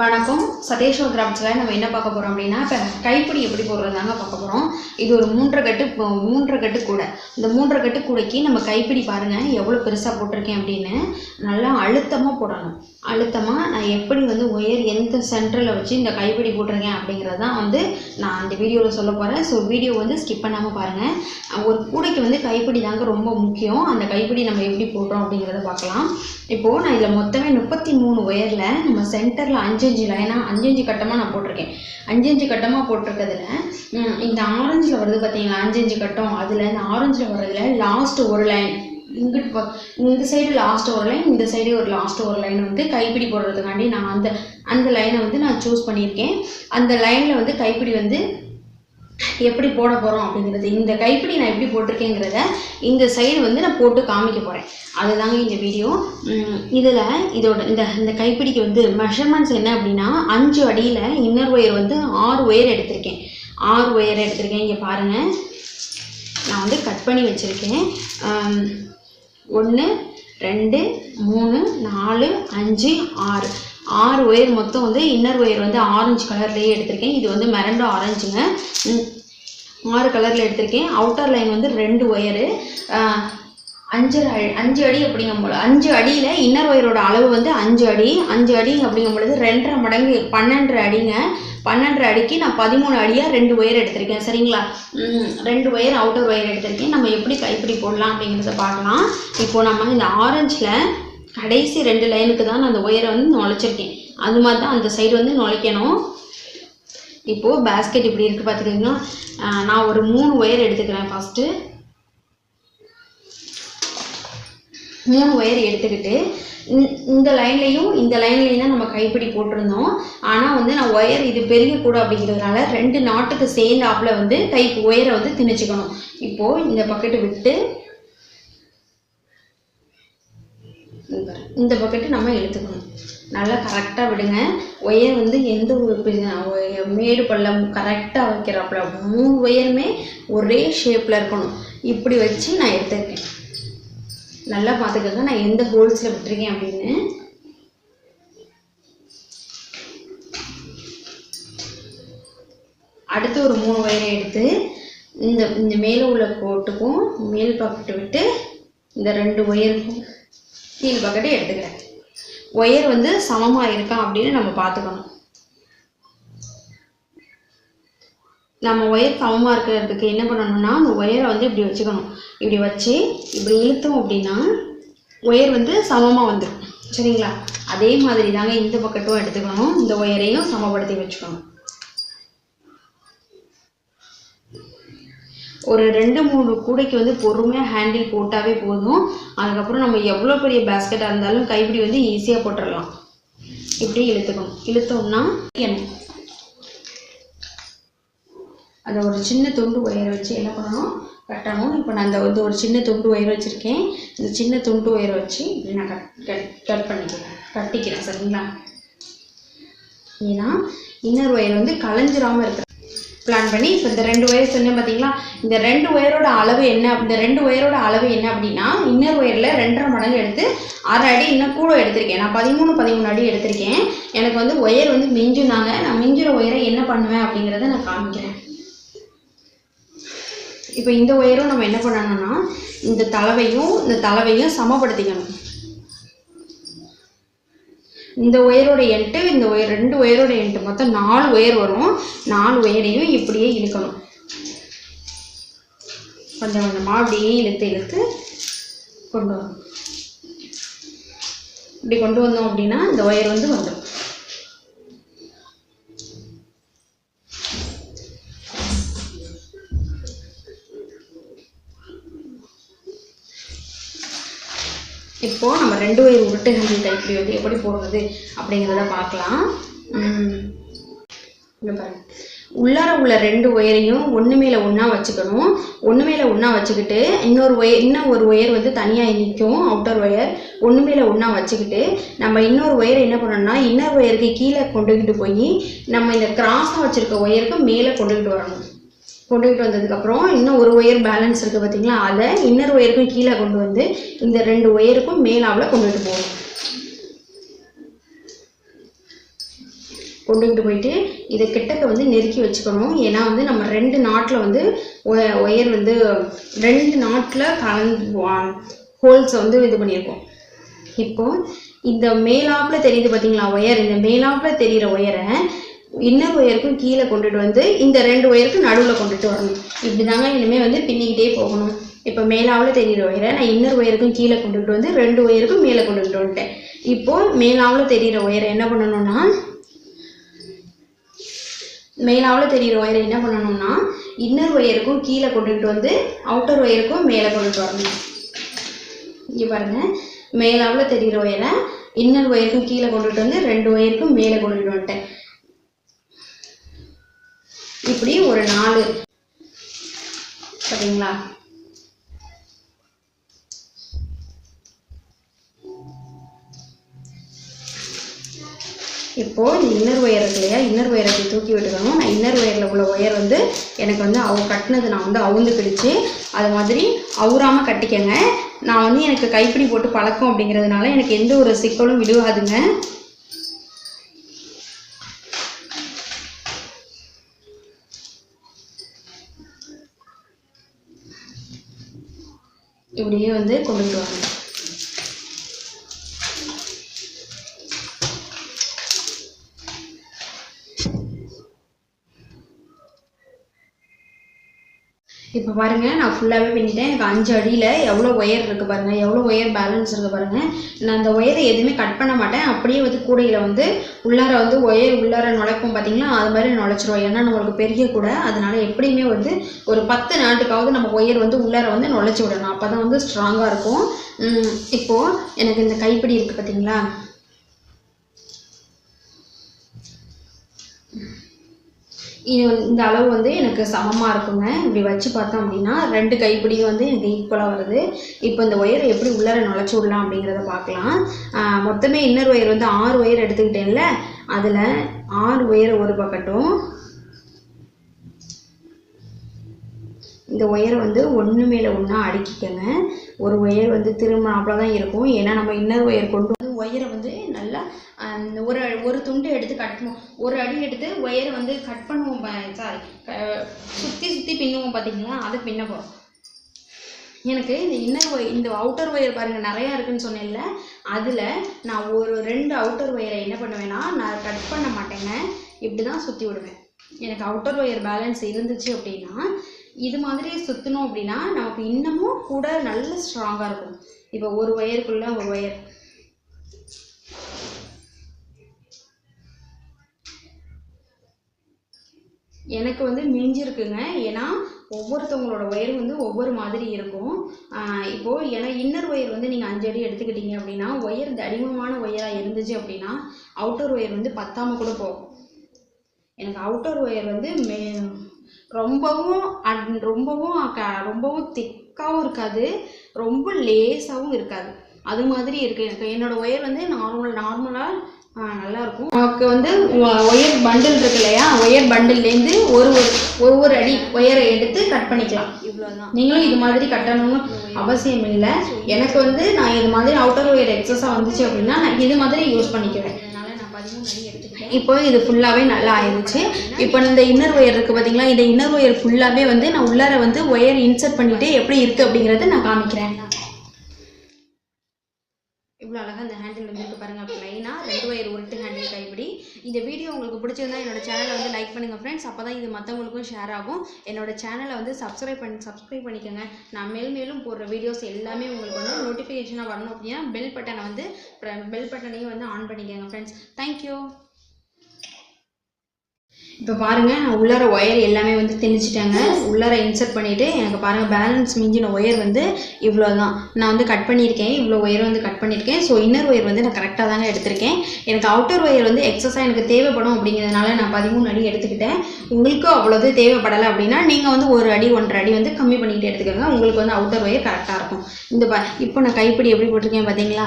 வணக்கம். சதேஸ்வர் கிராஃப்ட்ஸில் நம்ம என்ன பார்க்க போகிறோம் அப்படின்னா இப்போ கைப்பிடி எப்படி போடுறதாங்க பார்க்க போகிறோம் இது ஒரு மூன்றரை கட்டு மூன்றரை கட்டு கூடை. இந்த மூன்றரை கட்டு கூடைக்கு நம்ம கைப்பிடி பாருங்கள் எவ்வளோ பெருசாக போட்டிருக்கேன் அப்படின்னு. நல்லா அழுத்தமாக போடணும். அழுத்தமாக நான் எப்படி வந்து ஒயர் எந்த சென்டரில் வச்சு இந்த கைப்பிடி போட்டிருக்கேன் அப்படிங்கிறது தான் வந்து நான் அந்த வீடியோவில் சொல்ல போகிறேன் ஸோ வீடியோ வந்து ஸ்கிப் பண்ணாமல் பாருங்கள் ஒரு கூடைக்கு வந்து கைப்பிடி தாங்க ரொம்ப முக்கியம். அந்த கைப்பிடி நம்ம எப்படி போடுறோம் அப்படிங்கிறத பார்க்கலாம். இப்போது நான் இதில் மொத்தமே முப்பத்தி மூணு ஒயரில் நம்ம சென்டரில் அஞ்சு அஞ்சு லைனாக அஞ்சு அஞ்சு கட்டமாக நான் போட்டிருக்கேன். அஞ்சு அஞ்சு கட்டமாக போட்டிருக்கிறதுல இந்த ஆரஞ்சில் வருது பார்த்தீங்களா அஞ்சு அஞ்சு கட்டம். அதில் இந்த ஆரஞ்சில் வர்றதுல லாஸ்ட் ஒரு லைன் இங்கிட்டு இந்த சைடு லாஸ்ட் ஒரு லைன் இந்த சைடு ஒரு லாஸ்ட் ஒரு லைன் வந்து கைப்பிடி போடுறதுக்காண்டி நான் அந்த அந்த லைனை வந்து நான் சூஸ் பண்ணியிருக்கேன். அந்த லைனில் வந்து கைப்பிடி வந்து எப்படி போட போகிறோம் அப்படிங்கிறது. இந்த கைப்பிடி நான் எப்படி போட்டிருக்கேங்கிறத இந்த சைடு வந்து நான் போட்டு காமிக்க போகிறேன் அதுதாங்க இந்த வீடியோ இதில் இதோட இந்த இந்த கைப்பிடிக்கு வந்து மெஷர்மெண்ட்ஸ் என்ன அப்படின்னா அஞ்சு அடியில் இன்னர் ஒயர் வந்து ஆறு ஒயர் எடுத்திருக்கேன். ஆறு ஒயர் எடுத்திருக்கேன். இங்கே பாருங்கள் நான் வந்து கட் பண்ணி வச்சுருக்கேன். ஒன்று ரெண்டு மூணு நாலு அஞ்சு ஆறு. ஆறு ஒயர் மொத்தம் வந்து இன்னர் ஒயர் வந்து ஆரஞ்சு கலர்லேயே எடுத்திருக்கேன். இது வந்து மெரண்டோ ஆரஞ்சுங்க. ஆறு கலரில் எடுத்திருக்கேன். அவுட்டர் லைன் வந்து ரெண்டு ஒயரு. அஞ்சு அஞ்சு அடி அப்படிங்கம்பொழுது அஞ்சு அடியில் இன்னர் ஒயரோட அளவு வந்து அஞ்சு அடி. அஞ்சு அடி அப்படிங்கும் பொழுது ரெண்டரை மடங்கு பன்னெண்டரை அடிங்க. பன்னெண்டரை அடிக்கு நான் பதிமூணு அடியாக ரெண்டு ஒயர் எடுத்திருக்கேன். சரிங்களா? ரெண்டு ஒயர் அவுட்டர் ஒயர் எடுத்திருக்கேன். நம்ம எப்படி கைப்பிடி போடலாம் அப்படிங்கிறத பார்க்கலாம். இப்போது நம்ம இந்த ஆரஞ்சில் கடைசி ரெண்டு லைனுக்கு தான் நான் அந்த ஒயரை வந்து நுழைச்சிருக்கேன். அது மாதிரி தான் அந்த சைடு வந்து நுழைக்கணும். இப்போது பேஸ்கெட் இப்படி இருக்குது பார்த்துக்கிங்கன்னா நான் ஒரு மூணு ஒயர் எடுத்துக்கிறேன் ஃபஸ்ட்டு மூணு ஒயர் எடுத்துக்கிட்டு இந்த- இந்த லைன்லேயும் இந்த லைன்லேயும் தான் நம்ம கைப்பிடி போட்டிருந்தோம். ஆனால் வந்து நான் ஒயர் இது பெருகக்கூடும் அப்படிங்கிறதுனால ரெண்டு நாட்டுக்கு சேர்ந்தாப்புல வந்து கை ஒயரை வந்து திணிச்சுக்கணும். இப்போது இந்த பக்கெட்டு விட்டு இங்க பாரு. இந்த பக்கெட்டு நம்ம இழுத்துக்கணும் நல்லா கரெக்டாக விடுங்க. ஒயர் வந்து எந்த ஒரு மேடு பள்ளம் கரெக்டாக வைக்கிறாப்புல மூணு ஒயருமே ஒரே ஷேப்பில் இருக்கணும். இப்படி வச்சு நான் எடுத்துருக்கேன். நல்லா பார்த்துக்கோங்க. நான் எந்த ஹோல்ஸில் விட்டுருக்கேன் அப்படின்னு. அடுத்து ஒரு மூணு ஒயரை எடுத்து இந்த இந்த மேலே உள்ள கோட்டுக்கும் மேல் பாக்கெட்டு விட்டு இந்த ரெண்டு ஒயருக்கும் கீழ் பக்கெட்டு எடுத்துக்கிறேன். ஒயர் வந்து சமமாக இருக்கா அப்படின்னு நம்ம பார்த்துக்கணும். நம்ம ஒயர் சமமாக இருக்கிறதுக்கு என்ன பண்ணணும்னா அந்த ஒயரை வந்து இப்படி வச்சுக்கணும். இப்படி வச்சு இப்படி இழுத்தோம் அப்படின்னா ஒயர் வந்து சமமாக வந்துடும் சரிங்களா? அதே மாதிரி தாங்க இந்த பக்கெட்டும் எடுத்துக்கணும். இந்த ஒயரையும் சமப்படுத்தி வச்சுக்கணும். ஒரு ரெண்டு மூணு கூடைக்கு வந்து பொறுமையாக ஹேண்டில் போட்டாவே போதும். அதுக்கப்புறம் நம்ம எவ்வளோ பெரிய பேஸ்கெட்டாக இருந்தாலும் கைப்பிடி வந்து ஈஸியாக போட்டுடலாம் இப்படி இழுத்துக்கணும். இழுத்தோம்னா எண்ணெய். அதை ஒரு சின்ன துண்டு ஒயரை வச்சு என்ன பண்ணணும்? கட்டணும். இப்போ நான் அந்த வந்து ஒரு சின்ன துண்டு ஒயர் வச்சுருக்கேன். இந்த சின்ன துண்டு ஒயரை வச்சு இப்படி நான் கட் கட் கட் பண்ணிக்கிறேன். கட்டிக்கிறேன் சரிங்களா? ஏன்னா இன்னர் ஒயர் வந்து கலைஞ்சிராம இருக்கிறேன் பிளான் பண்ணி இப்போ இந்த ரெண்டு ஒயர் சொன்னேன் பார்த்தீங்களா இந்த ரெண்டு ஒயரோட அளவு என்ன இந்த ரெண்டு ஒயரோட அளவு என்ன அப்படின்னா இன்னர் ஒயரில் ரெண்டரை மடங்கு எடுத்து அரை அடி இன்னும் கூட எடுத்திருக்கேன். நான் பதிமூணு பதிமூணு அடி எடுத்திருக்கேன். எனக்கு வந்து ஒயர் வந்து மிஞ்சுனாங்க நான் மிஞ்சுற ஒயரை என்ன பண்ணுவேன் அப்படிங்கிறத நான் காமிக்கிறேன். இப்போ இந்த ஒயரும் நம்ம என்ன பண்ணணும்னா இந்த தலைவையும் இந்த தலைவையும் சமப்படுத்திக்கணும். இந்த ஒயரோட எண்ட்டு இந்த ஒயர் ரெண்டு ஒயரோட எண்ட்டு மொத்தம் நாலு ஒயர் வரும். நாலு ஒயரையும் இப்படியே இழுக்கணும். கொஞ்சம் கொஞ்சமாக அப்படியே இழுத்து இழுத்து கொண்டு வரணும். இப்படி கொண்டு வந்தோம் அப்படின்னா இந்த ஒயர் வந்து வந்துடும். இப்போது நம்ம ரெண்டு ஒயர் உருட்டு கைப்பிடி வந்து எப்படி போடுறது அப்படிங்கிறத பார்க்கலாம். உள்ளார உள்ள ரெண்டு ஒயரையும் ஒன்று மேலே ஒன்றா வச்சுக்கணும். ஒன்று மேலே ஒன்றா வச்சுக்கிட்டு இன்னொரு ஒயர் இன்னும் ஒரு ஒயர் வந்து தனியாக நிற்கும். Outer wire. ஒன்று மேலே ஒன்றா வச்சுக்கிட்டு நம்ம இன்னொரு ஒயரை என்ன பண்ணணும்னா இன்னர் ஒயருக்கு கீழே கொண்டுக்கிட்டு போய் நம்ம இந்த கிராஸாக வச்சுருக்க ஒயருக்கு மேலே கொண்டுக்கிட்டு வரணும். கொண்டுகிட்டு வந்ததுக்கப்புறம் இன்னும் ஒரு ஒயர் பேலன்ஸ் இருக்குது பார்த்தீங்களா அதை இன்னர் ஒயருக்கும் கீழே கொண்டு வந்து இந்த ரெண்டு ஒயருக்கும் மேலாவில் கொண்டுகிட்டு போகணும் கொண்டுகிட்டு போயிட்டு இதை கிட்டக்க வந்து நெருக்கி வச்சுக்கணும். ஏன்னா வந்து நம்ம ரெண்டு நாட்டில் வந்து ஒயர் வந்து ரெண்டு நாட்டில் கலந்து ஹோல்ஸை வந்து இது பண்ணியிருக்கோம். இப்போது இந்த மேலாப்பில் தெரியுது பார்த்தீங்களா ஒயர் இந்த மேலாப்பில் தெரியிற ஒயரை இன்னர் ஒயருக்கும் கீழே கொண்டுட்டு வந்து இந்த ரெண்டு ஒயருக்கும் நடுவில் கொண்டுட்டு வரணும். இப்படி தாங்க இனிமேல் வந்து பின்னிக்கிட்டே போகணும். இப்போ மேலாவில் தெரிகிற ஒயரை நான் இன்னர் ஒயருக்கும் கீழே கொண்டுட்டு வந்து ரெண்டு ஒயருக்கும் மேலே கொண்டுட்டு வந்துட்டேன். இப்போது மேலாவில் தெரிகிற ஒயரை என்ன பண்ணணும்னா மேலாவில் தெரியிற ஒயரை என்ன பண்ணணும்னா இன்னர் ஒயருக்கும் கீழே கொண்டுட்டு வந்து அவுட்டர் ஒயருக்கும் மேலே கொண்டுட்டு வரணும். இங்கே பாருங்கள் மேலாவில் தெரிகிற ஒயரை இன்னர் ஒயருக்கும் கீழே கொண்டுட்டு வந்து ரெண்டு ஒயருக்கும் மேலே கொண்டுட்டு வந்துட்டேன் இப்படி ஒரு நாலு. சரிங்களா? இப்போ இந்த இன்னர் ஒயர் இருக்கு இல்லையா? இன்னர் ஒயரை தூக்கி விட்டுக்கணும் நான் இன்னர் ஒயரில் உள்ள ஒயர் வந்து எனக்கு வந்து அவ கட்டினது நான் வந்து அவுந்து கிடிச்சு அது மாதிரி அவுறாமல் கட்டிக்கங்க. நான் வந்து எனக்கு கைப்பிடி போட்டு பழக்கம் அப்படிங்கிறதுனால எனக்கு எந்த ஒரு சிக்கலும் விழுவாதுங்க. இப்படியே வந்து கொண்டுட்டு வரணும் இப்போ பாருங்க நான் ஃபுல்லாகவே பின்னிட்டேன் எனக்கு அஞ்சு அடியில் எவ்வளோ ஒயர் இருக்குது பாருங்கள் எவ்வளோ ஒயர் பேலன்ஸ் இருக்குது பாருங்கள் நான் அந்த ஒயரை எதுவுமே கட் பண்ண மாட்டேன். அப்படியே வந்து கூடையில் வந்து உள்ளார வந்து ஒயர் உள்ளார நுழைப்போம் பார்த்தீங்களா அது மாதிரி நுழைச்சிருவோம். ஏன்னா நம்மளுக்கு பெரிய கூடை. அதனால எப்படியுமே வந்து ஒரு பத்து நாட்டுக்காவது நம்ம ஒயர் வந்து உள்ளார வந்து நுழைச்சி விடணும். அப்போ தான் வந்து ஸ்ட்ராங்காக இருக்கும். இப்போது இப்போ எனக்கு இந்த கைப்பிடி இருக்குது பார்த்தீங்களா இது இந்த அளவு வந்து எனக்கு சமமாக இருக்குங்க. இப்படி வச்சு பார்த்தோம் அப்படின்னா ரெண்டு கைப்பிடியும் வந்து எனக்கு ஈக்குவலாக வருது. இப்போ இந்த ஒயரை எப்படி உள்ளார நுழைச்சி விடலாம் அப்படிங்கிறத பார்க்கலாம். மொத்தமே இன்னர் ஒயர் வந்து ஆறு ஒயர் எடுத்துக்கிட்டேன்ல. அதில் ஆறு ஒயரை ஒரு பக்கட்டும் இந்த ஒயரை வந்து ஒன்று மேலே ஒன்றா அடுக்கிக்கங்க. ஒரு ஒயர் வந்து திரும்பினாப்புல தான் இருக்கும். ஏன்னா நம்ம இன்னர் ஒயர் கொண்டு வந்து ஒயரை வந்து நல்லா ஒரு ஒரு துண்டு எடுத்து கட்டணும் ஒரு அடி எடுத்து ஒயரை வந்து கட் பண்ணுவோம் சாரி சுற்றி சுற்றி பின்னுவோம் பார்த்தீங்களா அதை பின்ன போகிறோம் எனக்கு இந்த இன்னர் ஒயர் இந்த அவுட்டர் ஒயர் பாருங்கள் நிறையா இருக்குன்னு சொன்னேன்ல. அதில் நான் ஒரு ரெண்டு அவுட்டர் ஒயரை என்ன பண்ணுவேன்னா நான் கட் பண்ண மாட்டேங்க. இப்படி தான் சுற்றி விடுவேன். எனக்கு அவுட்டர் ஒயர் பேலன்ஸ் இருந்துச்சு அப்படின்னா இது மாதிரி சுற்றணும் அப்படின்னா நமக்கு இன்னமும் கூட நல்ல ஸ்ட்ராங்காக இருக்கும். இப்போ ஒரு ஒயருக்குள்ள ஒரு ஒயர் எனக்கு வந்து மிஞ்சிருக்குங்க. ஏன்னா ஒவ்வொருத்தவங்களோட ஒயர் வந்து ஒவ்வொரு மாதிரி இருக்கும். இப்போது இப்போ ஏன்னா இன்னர் ஒயர் வந்து நீங்கள் அஞ்சு அடி எடுத்துக்கிட்டீங்க அப்படின்னா ஒயர் தடிமமான ஒயராக இருந்துச்சு அப்படின்னா அவுட்டர் ஒயர் வந்து பத்தாமல் கூட போகும். எனக்கு அவுட்டர் ஒயர் வந்து மே ரொம்பவும் அட்- ரொம்பவும் க- ரொம்பவும் திக்காகவும் இருக்காது. ரொம்ப லேசாகவும் இருக்காது. அது மாதிரி இருக்குது எனக்கு என்னோட ஒயர் வந்து நார்மல் நார்மலாக நல்லா இருக்கும் நமக்கு வந்து ஒயர் பண்டில் இருக்கு இல்லையா? ஒயர் பண்டில்லேருந்து ஒரு ஒரு ஒரு ஒரு அடி ஒயரை எடுத்து கட் பண்ணிக்கலாம். இவ்வளோதான் நீங்களும் இது மாதிரி கட்டணும்னு அவசியம் இல்லை. எனக்கு வந்து நான் இது மாதிரி அவுட்டர் ஒயர் எக்ஸஸாக வந்துச்சு அப்படின்னா நான் இது மாதிரி யூஸ் பண்ணிக்குவேன். இப்போ இது ஃபுல்லாகவே நல்லா ஆயிடுச்சு இப்போ இந்த இன்னர் ஒயர் இருக்குது பார்த்தீங்களா இந்த இன்னர் ஒயர் ஃபுல்லாகவே வந்து நான் உள்ளார வந்து ஒயர் இன்சர்ட் பண்ணிவிட்டு எப்படி இருக்குது அப்படிங்கிறத நான் காமிக்கிறேன். இவ்வளோ அழகாக இந்த ஹேண்டில் வந்து பாருங்கள் ப்ளைனாக ரெண்டு ஒயர் உருட்டு ஹேண்டில் கைப்பிடி இந்த வீடியோ உங்களுக்கு பிடிச்சிருந்தா என்னோட சேனலை வந்து லைக் பண்ணுங்கள் ஃப்ரெண்ட்ஸ் அப்போ தான் இது மற்றவங்களுக்கும் ஷேர் ஆகும். என்னோட சேனலை வந்து சப்ஸ்கிரைப் பண்ணி சப்ஸ்கிரைப் பண்ணிக்கோங்க. நான் மேல் மேலும் போடுற வீடியோஸ் எல்லாமே உங்களுக்கு வந்து நோட்டிஃபிகேஷனாக வரணும் அப்படின்னா பெல் பட்டனை வந்து பெல் பட்டனையும் வந்து ஆன் பண்ணிக்கோங்க ஃப்ரெண்ட்ஸ் தேங்க்யூ இப்போ பாருங்கள் நான் உள்ளார ஒயர் எல்லாமே வந்து திணிச்சிட்டேங்க உள்ளார இன்சர்ட் பண்ணிவிட்டு எனக்கு பாருங்கள் பேலன்ஸ் மிஞ்சின ஒயர் வந்து இவ்வளோ தான் நான் வந்து கட் பண்ணியிருக்கேன் இவ்வளோ ஒயர் வந்து கட் பண்ணியிருக்கேன். ஸோ இன்னர் ஒயர் வந்து நான் கரெக்டாக தாங்க எடுத்திருக்கேன். எனக்கு அவுட்டர் ஒயர் வந்து எக்ஸஸாக எனக்கு தேவைப்படும் அப்படிங்கிறதுனால நான் பதிமூணு அடி எடுத்துக்கிட்டேன். உங்களுக்கும் அவ்வளோது தேவைப்படலை அப்படின்னா நீங்கள் வந்து ஒரு அடி ஒன்றரை அடி வந்து கம்மி பண்ணிக்கிட்டு எடுத்துக்கோங்க. உங்களுக்கு வந்து அவுட்டர் ஒயர் கரெக்டாக இருக்கும். இந்த ப இப்போ நான் கைப்பிடி எப்படி போட்டிருக்கேன் பார்த்தீங்களா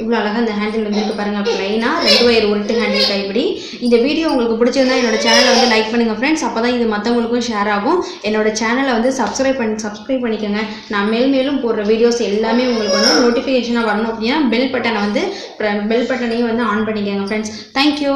இவ்வளோ அழகாக அந்த ஹேண்டில் வந்துருக்கு பாருங்கள் ப்ளைனாக ரெண்டு வயர் உருட்டு ஹேண்டில் கைப்பிடி இந்த வீடியோ உங்களுக்கு பிடிச்சிருந்தா என்னோட சேனலை வந்து லைக் பண்ணுங்கள் ஃப்ரெண்ட்ஸ் அப்போ தான் இது மற்றவங்களுக்கும் ஷேர் ஆகும். என்னோட சேனலை வந்து சப்ஸ்கிரைப் பண்ணி சப்ஸ்கிரைப் பண்ணிக்கோங்க. நான் மேல் மேலும் போடுற வீடியோஸ் எல்லாமே உங்களுக்கு வந்து நோட்டிஃபிகேஷனாக வரணும் அப்படின்னா பெல் பட்டனை வந்து பெல் பட்டனையும் வந்து ஆன் பண்ணிக்கோங்க ஃப்ரெண்ட்ஸ் தேங்க்யூ